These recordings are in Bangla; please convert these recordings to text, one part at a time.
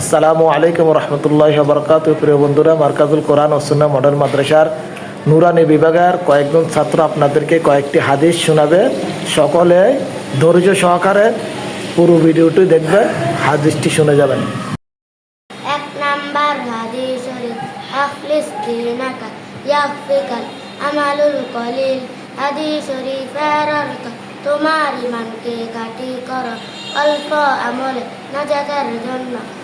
আসসালামু আলাইকুম রহমতুল্লাহ বরকাত প্রিয় বন্ধুরা, মার্কাজুল কোরআন ও সুন্না মডেল মাদ্রাসার নুরানি বিভাগের কয়েকজন ছাত্র আপনাদেরকে কয়েকটি হাদিস শোনাবে। সকলে ধৈর্য সহকারে পুরো ভিডিওটি দেখবেন হাদিসটি শুনে যাবেন। এক নাম্বার হাদিস আখলিস দিনাকা ইয়াফিকাল আমালুল কলিল। হাদিস শরীফের তোমার ইমানকে কাটি কর। অল্প আমলে নাজাতের জন্য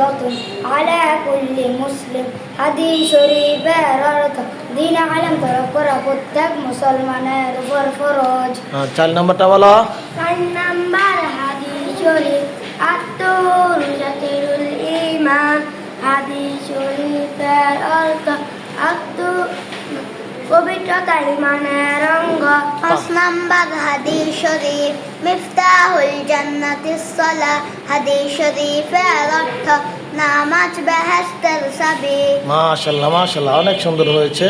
فريضة على كل মুসলিম হাদিস শরীফের অর্থ দিন আলম তরফ করা প্রত্যেক মুসলমানের উপর ফরজ হ্যাঁ, চার নম্বরটা বলো চার নাম্বার হাদিস শরীফ আত্মরুজাতিরুল ইমান হাদিস শরীফের অর্থ আত্ম পবিত্রতা ইমানের অঙ্গ পাঁচ নাম্বার হাদিস শরীফ মিফতাহুল জান্নাতিস সালাহ হাদিস শরীফের অর্থ নামাজ বেহেস্তের সাবি মাশাল্লাহ মাশাল্লাহ অনেক সুন্দর হয়েছে।